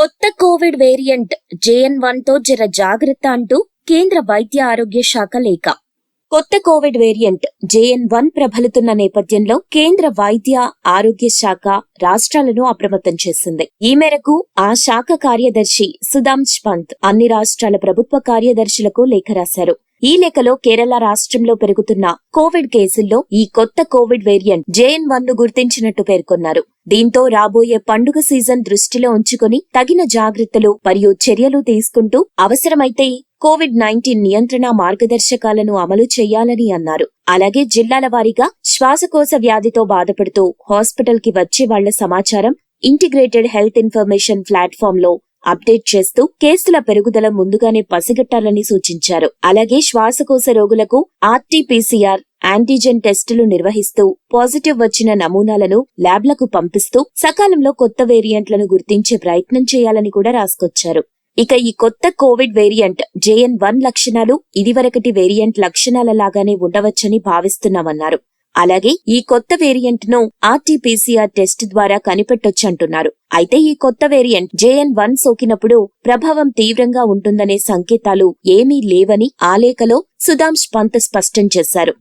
కొత్త Covid variant JN వన్తో జర జాగ్రత్త అంటూ కేంద్ర వైద్య ఆరోగ్య శాఖ లేఖ. కొత్త కోవిడ్ వేరియంట్ జేఎన్ వన్ ప్రబలుతున్న నేపథ్యంలో కేంద్ర వైద్య ఆరోగ్య శాఖ రాష్ట్రాలను అప్రమత్తం చేసింది. ఈ మేరకు ఆ శాఖ కార్యదర్శి సుధాంశ్ పంత్ అన్ని రాష్ట్రాల ప్రభుత్వ కార్యదర్శులకు లేఖ రాశారు. ఈ లెక్కలో కేరళ రాష్ట్రంలో పెరుగుతున్న కోవిడ్ కేసుల్లో ఈ కొత్త కోవిడ్ వేరియంట్ జేఎన్ వన్ను గుర్తించినట్టు పేర్కొన్నారు. దీంతో రాబోయే పండుగ సీజన్ దృష్టిలో ఉంచుకుని తగిన జాగ్రత్తలు మరియు చర్యలు తీసుకుంటూ అవసరమైతే కోవిడ్ నైన్టీన్ నియంత్రణ మార్గదర్శకాలను అమలు చేయాలని అన్నారు. అలాగే జిల్లాల వారీగా శ్వాసకోశ వ్యాధితో బాధపడుతూ హాస్పిటల్కి వచ్చే వాళ్ళ సమాచారం ఇంటిగ్రేటెడ్ హెల్త్ ఇన్ఫర్మేషన్ ప్లాట్ఫామ్లో అప్డేట్ చేస్తూ కేసుల పెరుగుదల ముందుగానే పసిగట్టాలని సూచించారు. అలాగే శ్వాసకోశ రోగులకు ఆర్టీపీసీఆర్ యాంటీజెన్ టెస్టులు నిర్వహిస్తూ పాజిటివ్ వచ్చిన నమూనాలను ల్యాబ్లకు పంపిస్తూ సకాలంలో కొత్త వేరియంట్లను గుర్తించే ప్రయత్నం చేయాలని కూడా రాసుకొచ్చారు. ఇక ఈ కొత్త కోవిడ్ వేరియంట్ జేఎన్ వన్ లక్షణాలు ఇదివరకటి వేరియంట్ లక్షణాల లాగానే ఉండవచ్చని భావిస్తున్నామన్నారు. అలాగే ఈ కొత్త వేరియంట్ను ఆర్టీపీసీఆర్ టెస్ట్ ద్వారా కనిపెట్టొచ్చంటున్నారు. అయితే ఈ కొత్త వేరియంట్ జేఎన్ వన్ సోకినప్పుడు ప్రభావం తీవ్రంగా ఉంటుందనే సంకేతాలు ఏమీ లేవని ఆ లేఖలో సుధాంష్ పంత్ స్పష్టం చేశారు.